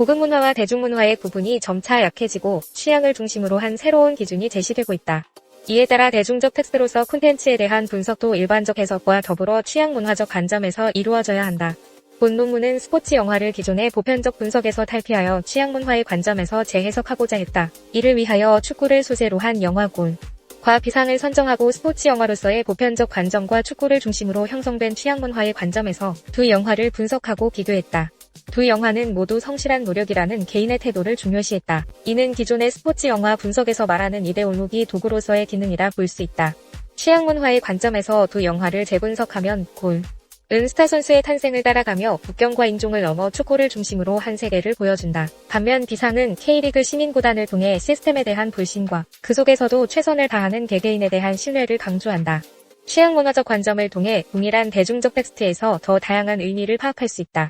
고급 문화와 대중문화의 구분이 점차 약해지고 취향을 중심으로 한 새로운 기준이 제시되고 있다. 이에 따라 대중적 텍스트로서 콘텐츠에 대한 분석도 일반적 해석과 더불어 취향 문화적 관점에서 이루어져야 한다. 본 논문은 스포츠 영화를 기존의 보편적 분석에서 탈피하여 취향 문화의 관점에서 재해석하고자 했다. 이를 위하여 축구를 소재로 한 영화골. 과 비상을 선정하고 스포츠 영화로서의 보편적 관점과 축구를 중심으로 형성된 취향 문화의 관점에서 두 영화를 분석하고 비교했다. 두 영화는 모두 성실한 노력이라는 개인의 태도를 중요시했다. 이는 기존의 스포츠 영화 분석에서 말하는 이데올로기 도구로서의 기능이라 볼 수 있다. 취향 문화의 관점에서 두 영화를 재분석하면 골. 은 스타 선수의 탄생을 따라가며 국경과 인종을 넘어 축구를 중심으로 한 세계를 보여준다. 반면 비상은 K리그 시민구단을 통해 시스템에 대한 불신과 그 속에서도 최선을 다하는 개개인에 대한 신뢰를 강조한다. 취향 문화적 관점을 통해 동일한 대중적 텍스트에서 더 다양한 의미를 파악할 수 있다.